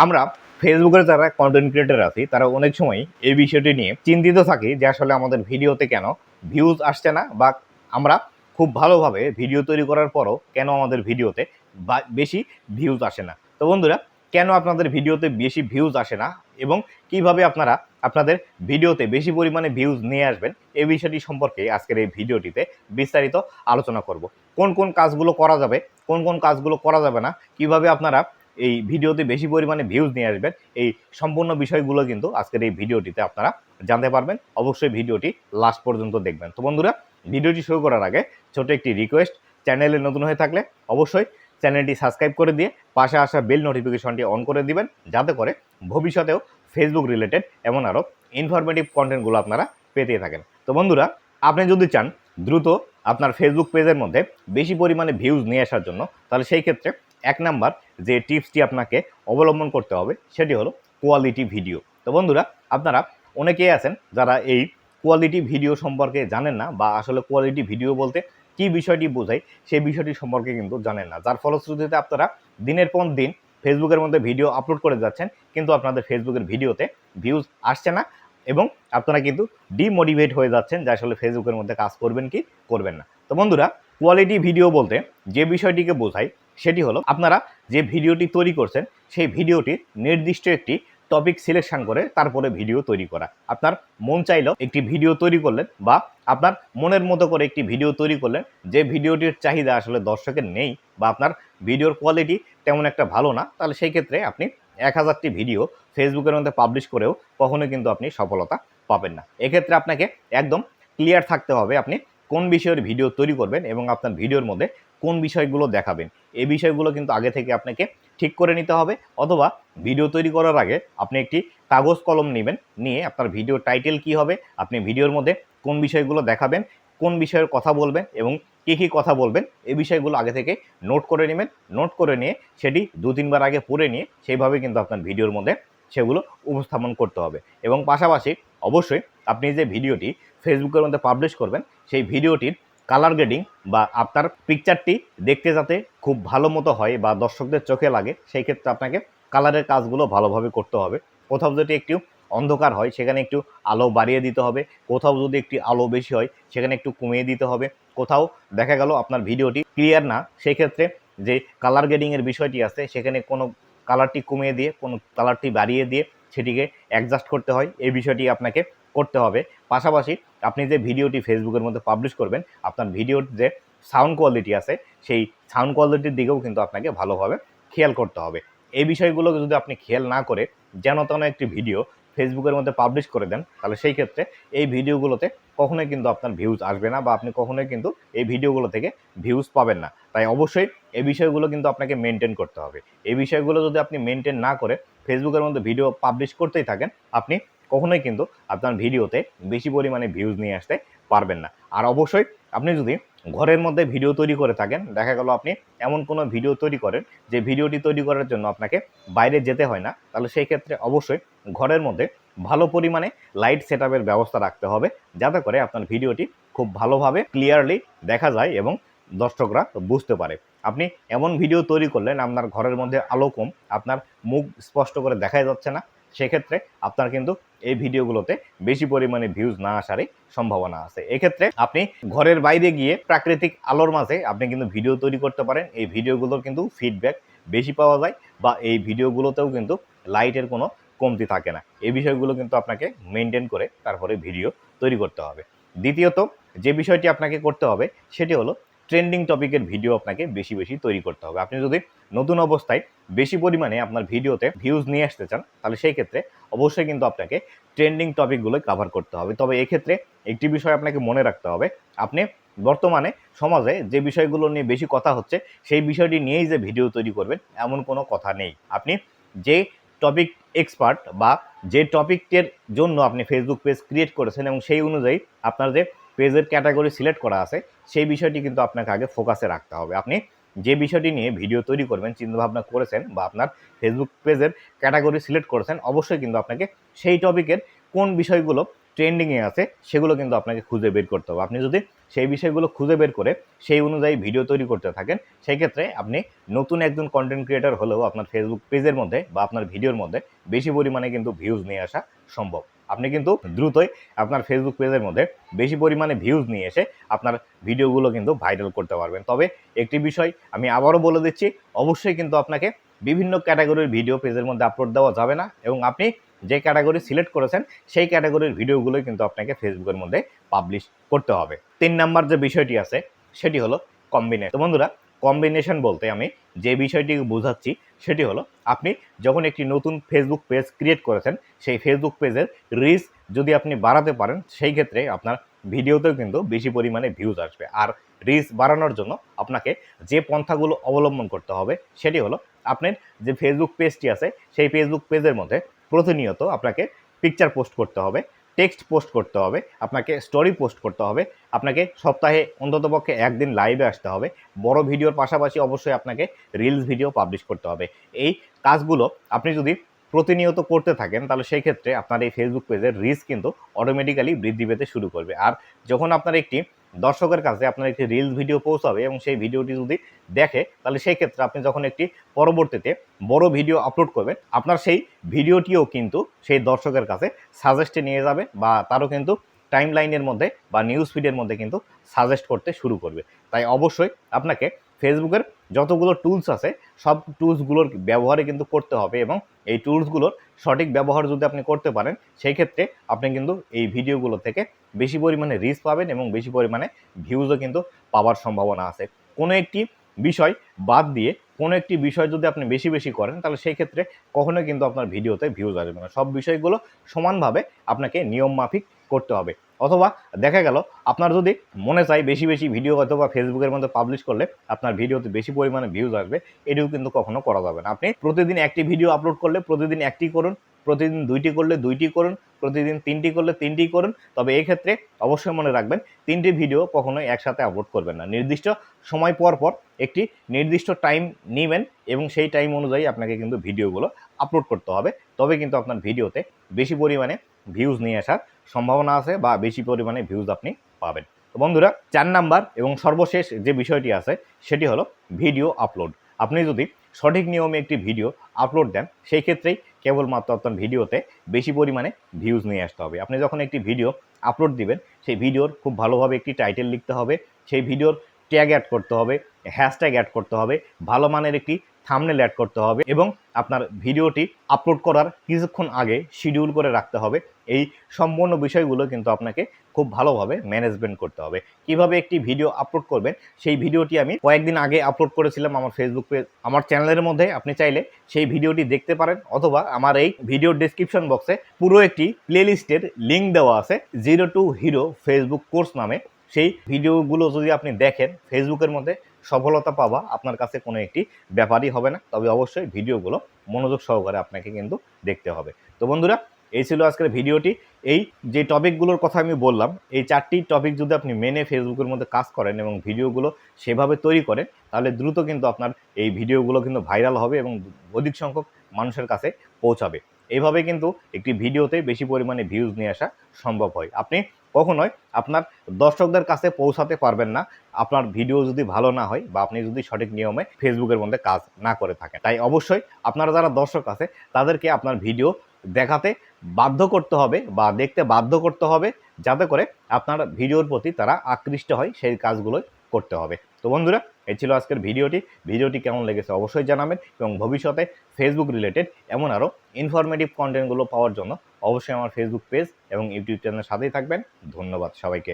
আমরা ফেসবুকের যারা কন্টেন্ট ক্রিয়েটার আছি, তারা অনেক সময় এই বিষয়টি নিয়ে চিন্তিত থাকি যে আসলে আমাদের ভিডিওতে কেন ভিউজ আসছে না বা আমরা খুব ভালোভাবে ভিডিও তৈরি করার পরও কেন আমাদের ভিডিওতে বেশি ভিউজ আসে না। তো বন্ধুরা, কেন আপনাদের ভিডিওতে বেশি ভিউজ আসে না এবং কীভাবে আপনারা আপনাদের ভিডিওতে বেশি পরিমাণে ভিউজ নিয়ে আসবেন, এই বিষয়টি সম্পর্কে আজকের এই ভিডিওটিতে বিস্তারিত আলোচনা করব। কোন কোন কাজগুলো করা যাবে, কোন কোন কাজগুলো করা যাবে না, কীভাবে আপনারা এই ভিডিওতে বেশি পরিমাণে ভিউজ নিয়ে আসবেন। এই সম্পূর্ণ বিষয়গুলো কিন্তু আজকের এই ভিডিওটিতে আপনারা জানতে পারবেন। অবশ্যই ভিডিওটি লাস্ট পর্যন্ত দেখবেন। তো বন্ধুরা, ভিডিওটি শুরু করার আগে ছোট একটি রিকোয়েস্ট চ্যানেলে নতুন হয়ে থাকলে অবশ্যই চ্যানেলটি সাবস্ক্রাইব করে দিয়ে পাশে আসা বেল নোটিফিকেশনটি অন করে দিবেন। যাতে করে ভবিষ্যতেও ফেসবুক রিলেটেড এমন আরও ইনফরমেটিভ কন্টেন্টগুলো আপনারা পেতে থাকেন। তো বন্ধুরা, আপনি যদি চান দ্রুত আপনার ফেসবুক পেজের মধ্যে বেশি পরিমাণে ভিউজ নিয়ে আসার জন্য, তাহলে সেই ক্ষেত্রে এক নাম্বার যে টিপসটি আপনাকে অবলম্বন করতে হবে সেটি হলো কোয়ালিটি ভিডিও তো বন্ধুরা, আপনারা অনেকেই আছেন যারা এই কোয়ালিটি ভিডিও সম্পর্কে জানেন না বা আসলে কোয়ালিটি ভিডিও বলতে কী বিষয়টি বোঝায় সেই বিষয়টি সম্পর্কে কিন্তু জানেন না। যার ফলশ্রুতিতে আপনারা দিনের পর দিন ফেসবুকের মধ্যে ভিডিও আপলোড করে যাচ্ছেন, কিন্তু আপনাদের ফেসবুকের ভিডিওতে ভিউজ আসছে না এবং আপনারা কিন্তু ডিমোটিভেট হয়ে যাচ্ছেন যে আসলে ফেসবুকের মধ্যে কাজ করবেন কি, করবেন না। তো বন্ধুরা কোয়ালিটি ভিডিও বলতে যে বিষয়টিকে বোঝায় সেটি হলো আপনারা যে ভিডিওটি তৈরি করছেন, সেই ভিডিওটির নির্দিষ্ট একটি টপিক সিলেকশন করে তারপরে ভিডিও তৈরি করা। আপনার মন চাইলেও একটি ভিডিও তৈরি করলেন বা আপনার মনের মতো করে একটি ভিডিও তৈরি করলেন, যে ভিডিওটির চাহিদা আসলে দর্শকের নেই বা আপনার ভিডিওর কোয়ালিটি তেমন একটা ভালো না, তাহলে সেই ক্ষেত্রে আপনি এক হাজারটি ভিডিও ফেসবুকের মধ্যে পাবলিশ করেও কখনোই কিন্তু আপনি সফলতা পাবেন না। এক্ষেত্রে আপনাকে একদম ক্লিয়ার থাকতে হবে, আপনি কোন বিষয়ের ভিডিও তৈরি করবেন এবং আপনার ভিডিওর মধ্যে কোন বিষয়গুলো দেখাবেন। এই বিষয়গুলো কিন্তু আগে থেকে আপনাকে ঠিক করে নিতে হবে অথবা ভিডিও তৈরি করার আগে আপনি একটি কাগজ কলম নেবেন, নিয়ে আপনার ভিডিও টাইটেল কি হবে, আপনি ভিডিওর মধ্যে কোন বিষয়গুলো দেখাবেন, কোন বিষয়ের কথা বলবেন এবং কী কী কথা বলবেন, এই বিষয়গুলো আগে থেকে নোট করে নেবেন। নোট করে নিয়ে সেটি দু তিনবার আগে পড়ে নিয়ে সেইভাবে কিন্তু আপনার ভিডিওর মধ্যে সেগুলো উপস্থাপন করতে হবে। এবং পাশাপাশি অবশ্যই আপনি যে ভিডিওটি ফেসবুকের মধ্যে পাবলিশ করবেন, সেই ভিডিওটির কালার গ্রেডিং বা আপনার পিকচারটি দেখতে যাতে খুব ভালো মতো হয় বা দর্শকদের চোখে লাগে, সেই ক্ষেত্রে আপনাকে কালারের কাজগুলো ভালোভাবে করতে হবে। কোথাও যদি একটু অন্ধকার হয়, সেখানে একটু আলো বাড়িয়ে দিতে হবে। কোথাও যদি একটি আলো বেশি হয়, সেখানে একটু কমিয়ে দিতে হবে। কোথাও দেখা গেল আপনার ভিডিওটি ক্লিয়ার না, সেই ক্ষেত্রে যে কালার গ্রেডিংয়ের বিষয়টি আছে, সেখানে কোনো কালারটি কমিয়ে দিয়ে, কোনো কালারটি বাড়িয়ে দিয়ে সেটিকে অ্যাডজাস্ট করতে হয়। এই বিষয়টি আপনাকে করতে হবে। পাশাপাশি আপনি যে ভিডিওটি ফেসবুকের মধ্যে পাবলিশ করবেন, আপনার ভিডিওর যে সাউন্ড কোয়ালিটি আছে, সেই সাউন্ড কোয়ালিটির দিকেও কিন্তু আপনাকে ভালোভাবে খেয়াল করতে হবে। এই বিষয়গুলোকে যদি আপনি খেয়াল না করে, যেন তেন একটি ভিডিও ফেসবুকের মধ্যে পাবলিশ করে দেন, তাহলে সেই ক্ষেত্রে এই ভিডিওগুলোতে কখনোই কিন্তু আপনার ভিউজ আসবে না বা আপনি কখনোই কিন্তু এই ভিডিওগুলো থেকে ভিউজ পাবেন না। তাই অবশ্যই এই বিষয়গুলো কিন্তু আপনাকে মেনটেন করতে হবে। এই বিষয়গুলো যদি আপনি মেনটেন না করে ফেসবুকের মধ্যে ভিডিও পাবলিশ করতেই থাকেন, আপনি কখনোই কিন্তু আপনার ভিডিওতে বেশি পরিমাণে ভিউজ নিয়ে আসতে পারবেন না। আর অবশ্যই আপনি যদি ঘরের মধ্যে ভিডিও তৈরি করে থাকেন, দেখা গেল আপনি এমন কোনো ভিডিও তৈরি করেন যে ভিডিওটি তৈরি করার জন্য আপনাকে বাইরে যেতে হয় না, তাহলে সেই ক্ষেত্রে অবশ্যই ঘরের মধ্যে ভালো পরিমাণে লাইট সেট ব্যবস্থা রাখতে হবে, যাতে করে আপনার ভিডিওটি খুব ভালোভাবে ক্লিয়ারলি দেখা যায় এবং দর্শকরা বুঝতে পারে। আপনি এমন ভিডিও তৈরি করলেন, আপনার ঘরের মধ্যে আলো কম, আপনার মুখ স্পষ্ট করে দেখাই যাচ্ছে না সেক্ষেত্রে আপনার কিন্তু এই ভিডিওগুলোতে বেশি পরিমাণে ভিউজ না আসারই সম্ভাবনা আছে। এক্ষেত্রে আপনি ঘরের বাইরে গিয়ে প্রাকৃতিক আলোর মাঝে আপনি কিন্তু ভিডিও তৈরি করতে পারেন। এই ভিডিওগুলোর কিন্তু ফিডব্যাক বেশি পাওয়া যায় বা এই ভিডিওগুলোতেও কিন্তু লাইটের কোনো কমতি থাকে না। এই বিষয়গুলো কিন্তু আপনাকে মেনটেন করে তারপরে ভিডিও তৈরি করতে হবে। দ্বিতীয়ত যে বিষয়টি আপনাকে করতে হবে সেটি হলো ট্রেন্ডিং টপিকের ভিডিও আপনাকে বেশি বেশি তৈরি করতে হবে। আপনি যদি নতুন অবস্থায় বেশি পরিমাণে আপনার ভিডিওতে ভিউজ নিয়ে আসতে চান, তাহলে সেই ক্ষেত্রে অবশ্যই কিন্তু আপনাকে ট্রেন্ডিং টপিকগুলো কভার করতে হবে। তবে এক্ষেত্রে একটি বিষয় আপনাকে মনে রাখতে হবে, আপনি বর্তমানে সমাজে যে বিষয়গুলো নিয়ে বেশি কথা হচ্ছে, সেই বিষয়টি নিয়েই যে ভিডিও তৈরি করবেন, এমন কোনো কথা নেই। আপনি যে টপিক এক্সপার্ট বা যে টপিকের জন্য আপনি ফেসবুক পেজ ক্রিয়েট করেছেন, এবং সেই অনুযায়ী আপনার যে পেজের ক্যাটাগরি সিলেক্ট করা আছে, সেই বিষয়টি কিন্তু আপনাকে আগে ফোকাসে রাখতে হবে। আপনি যে বিষয়টি নিয়ে ভিডিও তৈরি করবেন, চিন্তাভাবনা করেছেন বা আপনার ফেসবুক পেজের ক্যাটাগরি সিলেক্ট করেছেন, অবশ্যই কিন্তু আপনাকে সেই টপিকের কোন বিষয়গুলো ট্রেন্ডিংয়ে আছে, সেগুলো কিন্তু আপনাকে খুঁজে বের করতে হবে। আপনি যদি সেই বিষয়গুলো খুঁজে বের করে সেই অনুযায়ী ভিডিও তৈরি করতে থাকেন সেই ক্ষেত্রে আপনি নতুন একজন কন্টেন্ট ক্রিয়েটর হলেও আপনার ফেসবুক পেজের মধ্যে বা আপনার ভিডিওর মধ্যে বেশি পরিমাণে কিন্তু ভিউজ নিয়ে আসা সম্ভব। আপনি কিন্তু দ্রুতই আপনার ফেসবুক পেজের মধ্যে বেশি পরিমাণে ভিউজ নিয়ে এসে আপনার ভিডিওগুলো কিন্তু ভাইরাল করতে পারবেন। তবে একটি বিষয় আমি আবারও বলে দিচ্ছি, অবশ্যই কিন্তু আপনাকে বিভিন্ন ক্যাটাগরির ভিডিও পেজের মধ্যে আপলোড দেওয়া যাবে না এবং আপনি যে ক্যাটাগরি সিলেক্ট করেছেন, সেই ক্যাটাগরির ভিডিওগুলোই কিন্তু আপনাকে ফেসবুকের মধ্যে পাবলিশ করতে হবে। তিন নাম্বার যে বিষয়টি আছে, সেটি হলো কম্বিনেশন বন্ধুরা কম্বিনেশন বলতে আমি যে বিষয়টি বোঝাচ্ছি, সেটি হলো আপনি যখন একটি নতুন ফেসবুক পেজ ক্রিয়েট করেছেন, সেই ফেসবুক পেজের রিচ যদি আপনি বাড়াতে পারেন, সেই ক্ষেত্রে আপনার ভিডিওতেও কিন্তু বেশি পরিমাণে ভিউজ আসবে। আর রিচ বাড়ানোর জন্য আপনাকে যে পন্থাগুলো অবলম্বন করতে হবে, সেটি হলো আপনার যে ফেসবুক পেজটি আছে, সেই ফেসবুক পেজের মধ্যে প্রতিনিয়ত আপনাকে পিকচার পোস্ট করতে হবে। টেক্সট পোস্ট করতে হবে, আপনাকে স্টোরি পোস্ট করতে হবে, আপনাকে সপ্তাহে অন্ততপক্ষে একদিন লাইভে আসতে হবে। বড় ভিডিওর পাশাপাশি অবশ্যই আপনাকে রিলস ভিডিও পাবলিশ করতে হবে। এই কাজগুলো আপনি যদি প্রতিনিয়ত করতে থাকেন, তাহলে সেই ক্ষেত্রে আপনার এই ফেসবুক পেজের রিস্ক কিন্তু অটোমেটিক্যালি বৃদ্ধি পেতে শুরু করবে। আর যখন আপনার একটি দর্শকের কাছে আপনার একটি রিলস ভিডিও পৌঁছাবে এবং সেই ভিডিওটি যদি দেখে, তাহলে সেই ক্ষেত্রে আপনি যখন একটি পরবর্তীতে বড় ভিডিও আপলোড করবেন, আপনার সেই ভিডিওটিও কিন্তু সেই দর্শকের কাছে সাজেস্টে নিয়ে যাবে বা তারও কিন্তু টাইম লাইনের মধ্যে বা নিউজ ফিডের মধ্যে কিন্তু সাজেস্ট করতে শুরু করবে। তাই অবশ্যই আপনাকে ফেসবুকের যতগুলো টুলস আছে, সব টুলসগুলোর ব্যবহারই কিন্তু করতে হবে এবং এই টুলসগুলোর সঠিক ব্যবহার যদি আপনি করতে পারেন, সেই ক্ষেত্রে আপনি কিন্তু এই ভিডিওগুলো থেকে বেশি পরিমাণে রিচ পাবেন এবং বেশি পরিমাণে ভিউজও কিন্তু পাওয়ার সম্ভাবনা আছে। কোনো একটি বিষয় বাদ দিয়ে কোনো একটি বিষয় যদি আপনি বেশি বেশি করেন, তাহলে সেই ক্ষেত্রে কখনোই কিন্তু আপনার ভিডিওতে ভিউজ আসবে না। সব বিষয়গুলো সমানভাবে আপনাকে নিয়ম মাফিক করতে হবে। অথবা দেখা গেল, আপনার যদি মনে চাই বেশি বেশি ভিডিও অথবা ফেসবুকের মধ্যে পাবলিশ করলে আপনার ভিডিওতে বেশি পরিমাণে ভিউজ আসবে, এটিও কিন্তু কখনো করা যাবে না। আপনি প্রতিদিন একটি ভিডিও আপলোড করলে প্রতিদিন একটি করুন, প্রতিদিন দুইটি করলে দুইটি করুন, প্রতিদিন তিনটি করলে তিনটি করুন। তবে এই ক্ষেত্রে অবশ্যই মনে রাখবেন, তিনটি ভিডিও কখনোই একসাথে আপলোড করবেন না। নির্দিষ্ট সময় পর পর একটি নির্দিষ্ট টাইম নেবেন এবং সেই টাইম অনুযায়ী আপনাকে কিন্তু ভিডিওগুলো আপলোড করতে হবে। তবে কিন্তু আপনার ভিডিওতে বেশি পরিমাণে ভিউজ নিয়ে আসার সম্ভাবনা আছে বা বেশি পরিমাণে ভিউজ আপনি পাবেন। তো বন্ধুরা, চার নাম্বার এবং সর্বশেষ যে বিষয়টি আছে, সেটি হলো ভিডিও আপলোড আপনি যদি সঠিক নিয়মে একটি ভিডিও আপলোড দেন, সেই ক্ষেত্রেই কেবলমাত্র আপনার ভিডিওতে বেশি পরিমাণে ভিউজ নিয়ে আসতে হবে। আপনি যখন একটি ভিডিও আপলোড দিবেন, সেই ভিডিওর খুব ভালোভাবে একটি টাইটেল লিখতে হবে, সেই ভিডিওর ট্যাগ অ্যাড করতে হবে হ্যাশট্যাগ অ্যাড করতে হবে, ভালো মানের একটি থামনেল অ্যাড করতে হবে এবং আপনার ভিডিওটি আপলোড করার কিছুক্ষণ আগে শিডিউল করে রাখতে হবে। এই সম্পূর্ণ বিষয়গুলো কিন্তু আপনাকে খুব ভালোভাবে ম্যানেজমেন্ট করতে হবে। কীভাবে একটি ভিডিও আপলোড করবেন, সেই ভিডিওটি আমি কয়েকদিন আগে আপলোড করেছিলাম আমার ফেসবুক পেজ আমার চ্যানেলের মধ্যে। আপনি চাইলে সেই ভিডিওটি দেখতে পারেন, অথবা আমার এই ভিডিও ডিসক্রিপশন বক্সে পুরো একটি প্লেলিস্টের লিঙ্ক দেওয়া আছে zero to hero Facebook course নামে। সেই ভিডিওগুলো যদি আপনি দেখেন ফেসবুকের মধ্যে সফলতা পাওয়া আপনার কাছে কোনো একটি ব্যাপারই হবে না। তবে অবশ্যই ভিডিওগুলো মনোযোগ সহকারে আপনাকে কিন্তু দেখতে হবে। তো বন্ধুরা এই ছিল আজকের ভিডিওটি। এই যে টপিকগুলোর কথা আমি বললাম, এই চারটি টপিক যদি আপনি মেনে ফেসবুকের মধ্যে কাজ করেন এবং ভিডিওগুলো সেভাবে তৈরি করেন, তাহলে দ্রুত কিন্তু আপনার এই ভিডিওগুলো কিন্তু ভাইরাল হবে এবং অধিক সংখ্যক মানুষের কাছে পৌঁছাবে। এইভাবে কিন্তু একটি ভিডিওতে বেশি পরিমাণে ভিউজ নিয়ে আসা সম্ভব হয়। আপনি কখনোই আপনার দর্শকদের কাছে পৌঁছাতে পারবেন না। আপনার ভিডিও যদি ভালো না হয় বা আপনি যদি সঠিক নিয়মে ফেসবুকের মধ্যে কাজ না করে থাকেন, তাই অবশ্যই আপনারা যারা দর্শক আছে, তাদেরকে আপনার ভিডিও দেখাতে বাধ্য করতে হবে বা দেখতে বাধ্য করতে হবে যাতে করে আপনার ভিডিওর প্রতি তারা আকৃষ্ট হয় সেই কাজগুলোই করতে হবে। তো বন্ধুরা, এই ছিল আজকের ভিডিওটি। ভিডিওটি কেমন লেগেছে অবশ্যই জানাবেন এবং ভবিষ্যতে ফেসবুক রিলেটেড এমন আরও ইনফরমেটিভ কন্টেন্টগুলো পাওয়ার জন্য অবশ্যই আমার ফেসবুক পেজ এবং ইউটিউব চ্যানেলের সাথেই থাকবেন। ধন্যবাদ সবাইকে।